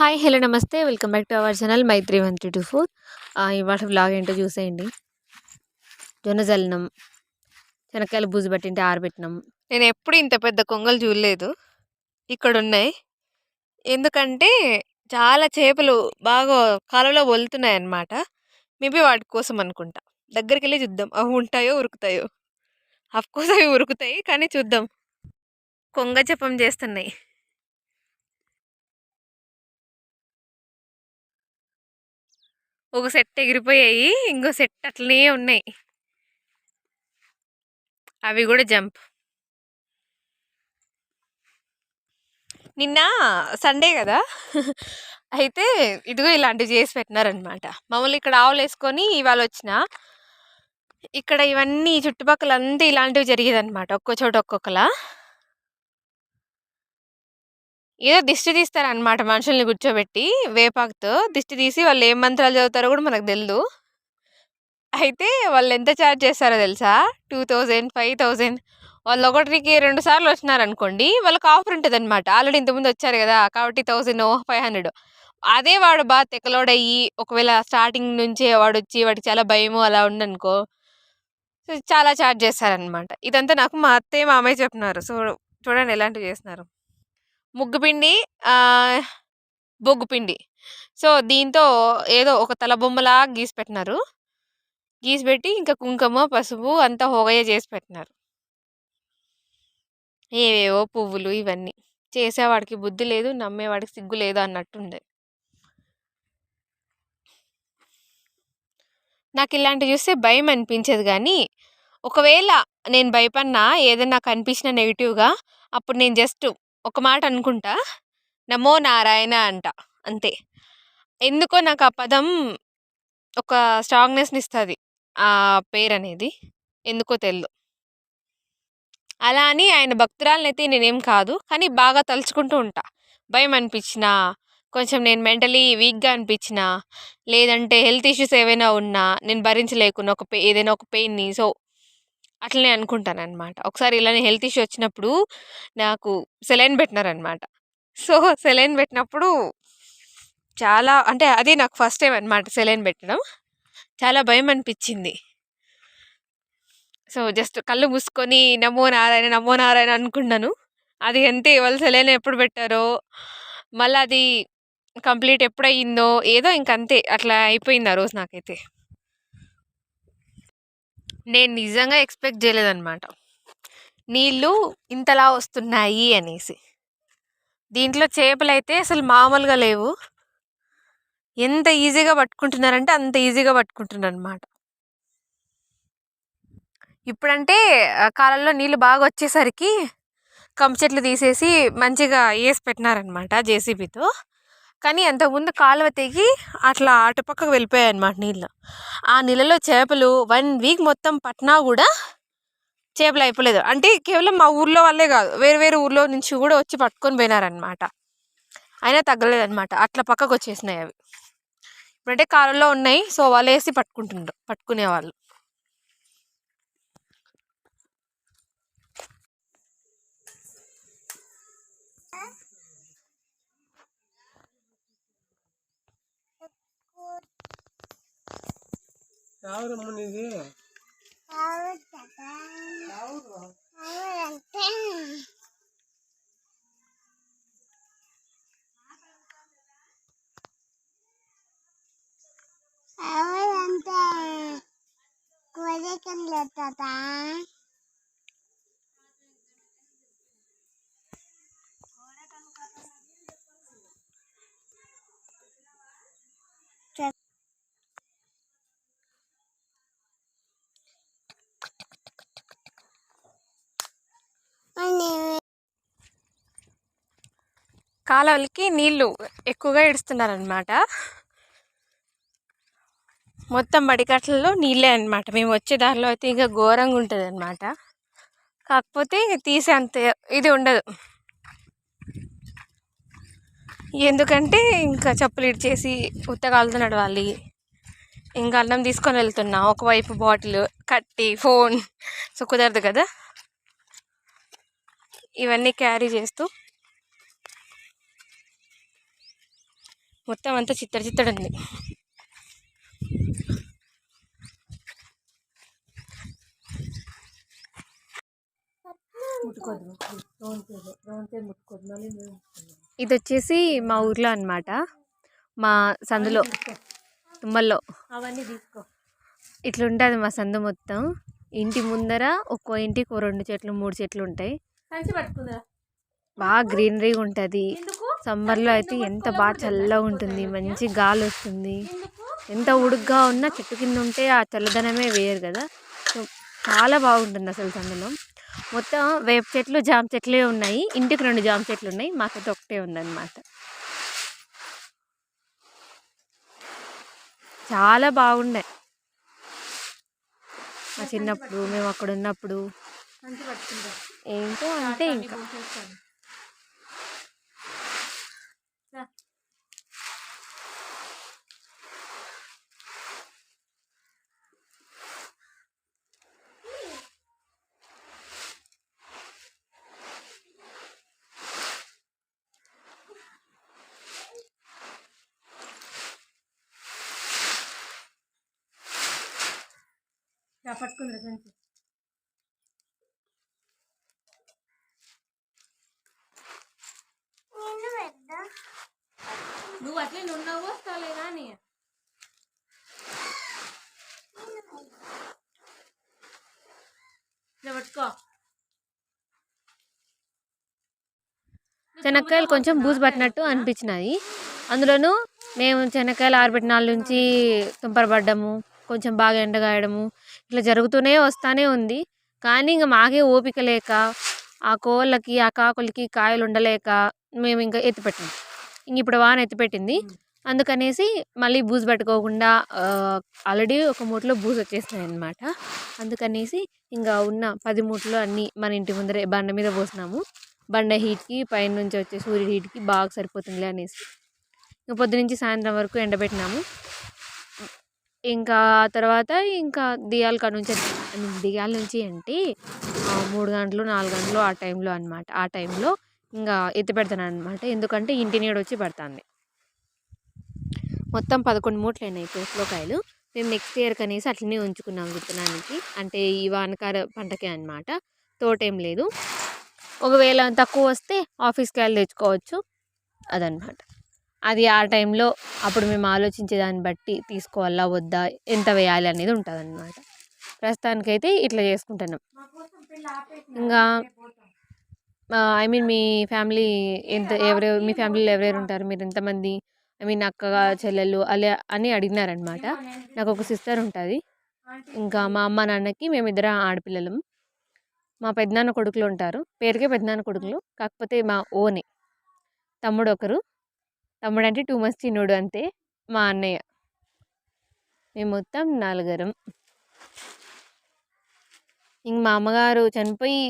Hi hello నమస్తే. Welcome back to our channel Maitri one three two four. ఇవాళ blog ఏంటో చూసేయండి. జొన్న జల్లినం శనక్కాయలు బూజు పట్టింటే ఆరబెట్టినాం. నేను ఎప్పుడు ఇంత పెద్ద కొంగలు చూడలేదు. ఇక్కడ ఉన్నాయి ఎందుకంటే చాలా చేపలు బాగా కాలంలో వలుతున్నాయి అన్నమాట మేబీ వాటి కోసం అనుకుంటా. దగ్గరికి వెళ్ళి చూద్దాం. అవి ఉంటాయో ఉరుకుతాయో. కోర్స్ అవి ఉరుకుతాయి కానీ చూద్దాం. కొంగ జపం చేస్తున్నాయి. ఒక సెట్ ఎగిరిపోయాయి ఇంకో సెట్ అట్లనే ఉన్నాయి. అవి కూడా జంప్. నిన్న సండే కదా? అయితే ఇదిగో ఇలాంటివి చేసి పెట్టినారనమాట మామూలు ఇక్కడ ఆవులు వేసుకొని ఇవాళ వచ్చిన ఇక్కడ ఇవన్నీ చుట్టుపక్కల అంతా ఇలాంటివి జరిగేదన్నమాట ఒక్కో చోట ఒక్కొక్కలా. ఏదో దిష్టి తీస్తారనమాట మనుషుల్ని కూర్చోబెట్టి వేపాకుతో దిష్టి తీసి వాళ్ళు ఏం మంత్రాలు చదువుతారో కూడా మనకు తెలియదు అయితే వాళ్ళు ఎంత ఛార్జ్ చేస్తారో తెలుసా? Two thousand five thousand. వాళ్ళు ఒకటికి రెండు సార్లు వచ్చినారనుకోండి వాళ్ళకి ఆఫర్ ఉంటుంది అనమాట ఆల్రెడీ ఇంతకుముందు వచ్చారు కదా కాబట్టి థౌజండ్ ఫైవ్ హండ్రెడ్. అదే వాడు బాగా తెక్కలోడయ్యి ఒకవేళ స్టార్టింగ్ నుంచే వాడు వచ్చి వాడికి చాలా భయము అలా ఉండనుకో సో చాలా ఛార్జ్ చేస్తారనమాట ఇదంతా నాకు మా అత్తయ్య మామయ్య చెప్తున్నారు సో చూడండి ఎలాంటివి చేస్తున్నారు. ముగ్గుపిండి బొగ్గు పిండి సో దీంతో ఏదో ఒక తల బొమ్మలా గీసి పెట్టినారు. గీసి పెట్టి ఇంకా కుంకుమ పసుపు అంతా హోగయ్య చేసి పెట్టినారు. ఏవేవో పువ్వులు ఇవన్నీ. చేసేవాడికి బుద్ధి లేదు నమ్మేవాడికి సిగ్గు లేదు అన్నట్టుండే. నాకు ఇలాంటివి చూస్తే భయం అనిపించేది కానీ ఒకవేళ నేను భయపడినా ఏదైనా కనిపించిన నెగిటివ్గా అప్పుడు నేను జస్ట్ ఒక మాట అనుకుంటా నమో నారాయణ అంట. అంతే. ఎందుకో నాకు ఆ పదం ఒక స్ట్రాంగ్నెస్ని ఇస్తుంది ఆ పేరు అనేది ఎందుకో తెలియదు అలా అని ఆయన భక్తురాలనైతే నేనేం కాదు కానీ బాగా తలుచుకుంటూ ఉంటా. భయం అనిపించినా కొంచెం నేను మెంటలీ వీక్గా అనిపించినా లేదంటే హెల్త్ ఇష్యూస్ ఏవైనా ఉన్నా నేను భరించలేకున్నా ఒక పే ఏదైనా ఒక పెయిన్ని సో అట్లనే అనుకుంటాను అనమాట ఒకసారి ఇలానే హెల్త్ ఇష్యూ వచ్చినప్పుడు నాకు సెలైన్ పెట్టినారనమాట సో సెలైన్ పెట్టినప్పుడు చాలా అంటే అదే నాకు ఫస్ట్ టైం అనమాట సెలైన్ పెట్టడం. చాలా భయం అనిపించింది. సో జస్ట్ కళ్ళు మూసుకొని నమో నారాయణ నమో నారాయణ అనుకున్నాను. అది అంతే వాళ్ళు సెలైన్ ఎప్పుడు పెట్టారో మళ్ళీ అది కంప్లీట్ ఎప్పుడయిందో ఏదో ఇంకంతే అట్లా అయిపోయింది ఆ రోజు నాకైతే. నేను నిజంగా ఎక్స్పెక్ట్ చేయలేదన్నమాట. నీళ్ళు ఇంతలా వస్తున్నాయి అనేసి. దీంట్లో చేపలైతే అసలు మామూలుగా లేవు. ఎంత ఈజీగా పట్టుకుంటున్నారంటే అంత ఈజీగా పట్టుకుంటున్నారు అనమాట ఇప్పుడంటే కాలంలో నీళ్ళు బాగా వచ్చేసరికి కంప చెట్లు తీసేసి మంచిగా వేసి పెట్టినారనమాట జేసీబీతో. కానీ అంతకుముందు కాలువ తెగి అట్లా అటుపక్కకు వెళ్ళిపోయాయి అనమాట నీళ్ళు. ఆ నీళ్ళలో చేపలు వన్ వీక్ మొత్తం పట్టినా కూడా చేపలు అయిపోలేదు. అంటే కేవలం మా ఊర్లో వాళ్ళే కాదు వేరు వేరు ఊర్లో నుంచి కూడా వచ్చి పట్టుకొని పోయినారనమాట అయినా తగ్గలేదనమాట అట్లా పక్కకు వచ్చేసినాయి అవి. ఇప్పుడంటే కాలంలో ఉన్నాయి సో వాళ్ళు వేసి పట్టుకుంటుండ్రు పట్టుకునేవాళ్ళు. தாவரம் பண்ணுது కాలువలకి నీళ్ళు ఎక్కువగా ఇడుస్తున్నారనమాట మొత్తం మడికట్లలో నీళ్ళే అనమాట మేము వచ్చే దారిలో అయితే ఇంకా ఘోరంగా ఉంటుంది అనమాట కాకపోతే తీసే అంత ఇది ఉండదు. ఎందుకంటే ఇంకా చెప్పులు ఇడిచేసి ఉత్తగాలతో నడవాలి. ఇంకా అన్నం తీసుకొని వెళ్తున్నా. ఒకవైపు బాటిల్ కట్టి ఫోన్ సో కుదరదు కదా. ఇవన్నీ క్యారీ చేస్తూ మొత్తం అంతా చిత్తడి చిత్తడి ఉంది ఇది వచ్చేసి మా ఊర్లో అన్నమాట. మా సందులో తుమ్మల్లో. అవన్నీ తీసుకో. ఇట్లా ఉంటుంది మా సందు మొత్తం. ఇంటి ముందర ఒక్కో ఇంటికి రెండు చెట్లు మూడు చెట్లు ఉంటాయి. బాగా గ్రీనరీగా ఉంటుంది. సమ్మర్లో అయితే ఎంత బాగా చల్లగా ఉంటుంది మంచి గాలి వస్తుంది. ఎంత ఉడుగ్గా ఉన్నా చెట్టు కింద ఉంటే ఆ చల్లదనమే వేయరు కదా. సో చాలా బాగుంటుంది అసలు సందులో. మొత్తం వేప చెట్లు జామ చెట్లే ఉన్నాయి. ఇంటికి రెండు జామ చెట్లు ఉన్నాయి. మాకైతే ఒకటే ఉందన్నమాట. చాలా బాగుండే మా చిన్నప్పుడు మేము అక్కడ ఉన్నప్పుడు. ఏంటో అంటే ఇంకా. పట్టుకుందా సంచి నువ్వు అట్లే నున్నావు వస్తావులే కానీ పట్టుకో. శనక్కాయలు కొంచెం బూజు పట్టినట్టు అనిపించినాయి. అందులోనూ మేము శనక్కాయలు ఆరబెట్టినాల నుంచి తుంపరపడ్డము కొంచెం బాగా ఎండగాయడము ఇట్లా జరుగుతూనే వస్తానే ఉంది. కానీ ఇంకా మాకే ఓపిక లేక ఆ కోళ్ళకి ఆ కాకులకి కాయలు ఉండలేక మేము ఇంకా ఎత్తిపెట్టాం ఇంక ఇప్పుడు వాన ఎత్తిపెట్టింది. అందుకనేసి మళ్ళీ బూజు పట్టుకోకుండా ఆల్రెడీ ఒక మూటలో బూజు వచ్చేసినాయి అనమాట అందుకనేసి ఇంకా ఉన్న పది మూటలు అన్నీ మన ఇంటి ముందరే బండ మీద పోసినాము. బండ హీట్కి పైన నుంచి వచ్చే సూర్యుడి హీట్కి బాగా సరిపోతుందిలే అనేసి. ఇంకా పొద్దునుంచి సాయంత్రం వరకు ఎండబెట్టినాము. ఇంకా ఆ తర్వాత ఇంకా దియాల కాడ నుంచి దియాల నుంచి అంటే మూడు గంటలు నాలుగు గంటలు ఆ టైంలో అనమాట ఆ టైంలో ఇంకా ఎత్తి పెడతాను అనమాట ఎందుకంటే ఇంటి నీడ వచ్చి పడుతుంది. మొత్తం పదకొండు మూటలు అయినాయి కోసులోకాయలు మేము నెక్స్ట్ ఇయర్ కనేసి అట్లనే ఉంచుకున్నాం విత్తనానికి. అంటే ఈ వానకార పంటకే అనమాట తోటేం లేదు. ఒకవేళ తక్కువ వస్తే ఆఫీస్కి వెళ్ళి తెచ్చుకోవచ్చు. అదనమాట అది ఆ టైంలో అప్పుడు మేము ఆలోచించే దాన్ని బట్టి తీసుకోవాలా వద్దా ఎంత వేయాలి అనేది ఉంటుంది అన్నమాట ప్రస్తుతానికైతే ఇట్లా చేసుకుంటున్నాం. ఇంకా ఐ మీన్ మీ ఫ్యామిలీ ఎంత ఎవరెవరు మీ ఫ్యామిలీలో ఎవరెవరు ఉంటారు? మీరు ఎంతమంది? ఐ మీన్ అక్క చెల్లెళ్ళు అలా అని అడిగినారనమాట నాకు ఒక సిస్టర్ ఉంటుంది. ఇంకా మా అమ్మ నాన్నకి మేమిద్దరం ఆడపిల్లలం. మా పెద్దనాన్న కొడుకులు ఉంటారు. పేరుకే పెద్దనాన్న కొడుకులు. కాకపోతే మా ఓనే. తమ్ముడు ఒకరు. తమ్ముడు అంటే టూ మంత్స్ చిన్నోడు అంతే మా అన్నయ్య. మేము మొత్తం నలుగురం. ఇంక మా అమ్మగారు చనిపోయి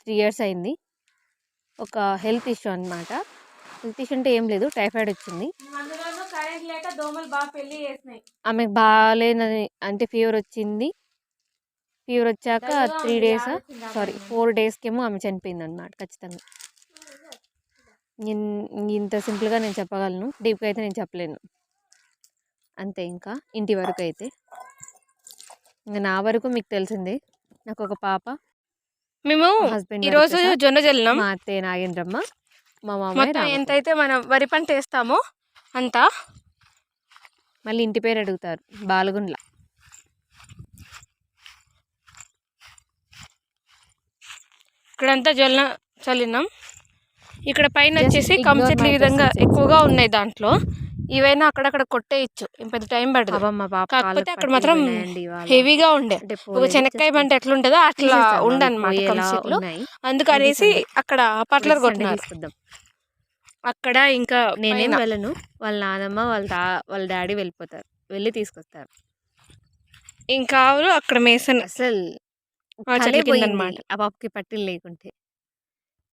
త్రీ ఇయర్స్ అయింది. ఒక హెల్త్ ఇష్యూ అనమాట హెల్త్ ఇష్యూ అంటే ఏం లేదు టైఫాయిడ్ వచ్చింది. ఆమెకు బాగాలేదని అంటే ఫీవర్ వచ్చింది. ఫీవర్ వచ్చాక త్రీ డేస్ సారీ. ఫోర్ డేస్కేమో ఆమె చనిపోయింది అనమాట ఖచ్చితంగా. ఇంత సింపుల్గా నేను చెప్పగలను. డీప్గా అయితే నేను చెప్పలేను. అంతే ఇంకా. ఇంటి వరకు అయితే. ఇంకా నా వరకు మీకు తెలిసిందే. నాకు ఒక పాప. మేము హస్బెండ్ ఈరోజు జొన్న జల్లినాం. మా అత్తయ్య నాగేంద్రమ్మ మా రామయ్య. ఎంతైతే మనం వరి పంట వేస్తామో అంతా మళ్ళీ ఇంటి పేరు అడుగుతారు. బాలగుండ్ల. ఇక్కడంతా జొన్న చల్లినాం. ఇక్కడ పైన వచ్చేసి ignore కమ్ చెట్లు ఈ విధంగా. ఎక్కువగా ఉన్నాయి దాంట్లో ఇవైనా అక్కడక్కడ కొట్టేయచ్చు పెద్ద టైం పడదు కాకపోతే అక్కడ మాత్రం. హెవీగా ఉండే ఒక చెనక్కాయ పంట ఎట్లుంటుందో అట్లా తీసేస్తాను, అవి ఉండనమాట. అందుకనేసి. అక్కడ పట్లర్ కొట్టినారు. అక్కడ ఇంకా నేనేం. వెళ్ళను వాళ్ళ నాన్నమ్మ వాళ్ళ తా వాళ్ళ డాడీ వెళ్ళిపోతారు వెళ్ళి తీసుకొస్తారు ఇంకా అక్కడ మేసన్ అసలు. ఆ పాపకి పట్టీలు లేకుంటే